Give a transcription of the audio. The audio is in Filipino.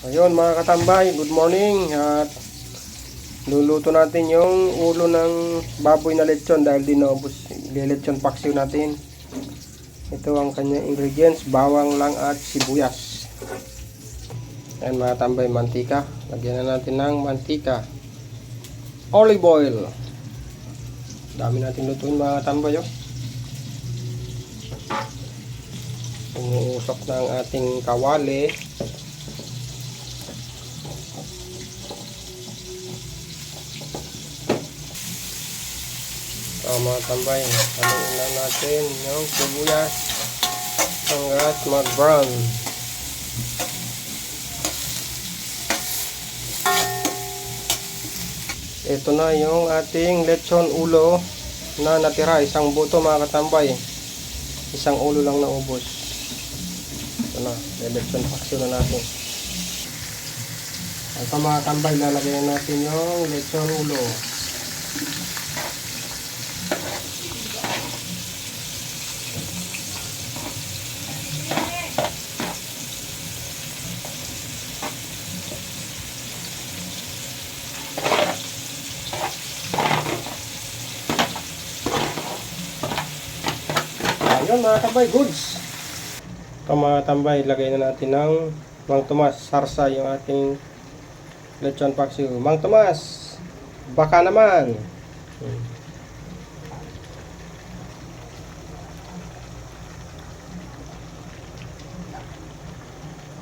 Ayun mga katambay, good morning at luluto natin yung ulo ng baboy na lechon dahil di naubos lechon paksiw natin. Ito ang kanyang ingredients, bawang lang at sibuyas. Ayan mga tambay, mantika. Lagyan na natin ng mantika. Olive oil. Dami natin lutuin mga tambay oh. Umuusok na ang ating kawali. So mga tambay, haluin lang natin yung sibuyas hanggat mag-brown. Ito na yung ating lechon ulo na natira. Isang buto mga katambay. Isang ulo lang na ubos. Ito na, lechon paksyo na natin. Ito mga tambay, lalagay na natin yung lechon ulo. Ayun mga tambay, goods. Ito mga tambay, lagay na natin ng Mang Tomas, sarsa yung ating lechon paksiw. Mang Tomas, baka naman. Hmm.